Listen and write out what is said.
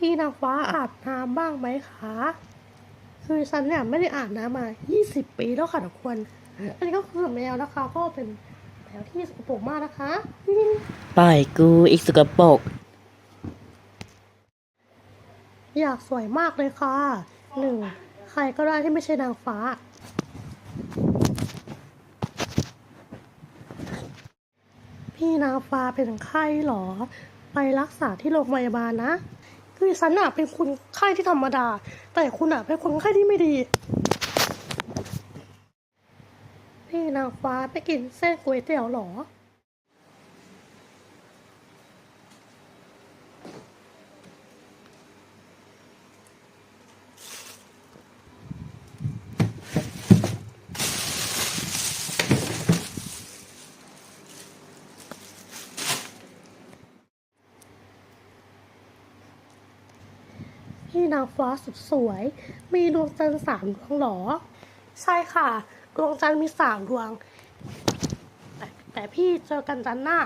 พี่นางฟ้าอาบน้ำบ้างไหมคะ คือฉันเนี่ยไม่ได้อาบน้ำมา 20 ปีแล้วค่ะทุกคน อันนี้ก็คือแมวนะคะ ก็เป็นแมวที่สกปรกมากนะคะ ปล่อยกูอีกสกปรก อยากสวยมากเลยค่ะหนึ่งใครก็ได้ที่ไม่ใช่นางฟ้า พี่นางฟ้าเป็นไข้เหรอ ไปรักษาที่โรงพยาบาลนะ คือฉันอะเป็นคนไข้ที่ธรรมดา แต่คุณอะเป็นคนไข้ที่ไม่ดี พี่นางฟ้าไปกินเส้นก๋วยเตี๋ยวหรอ พี่นางฟ้าสุดสวย มีดวงจันทร์สามดวงหรอ ใช่ค่ะ ดวงจันทร์มีสามดวง แต่แต่พี่เจอกันจันทร์หน้า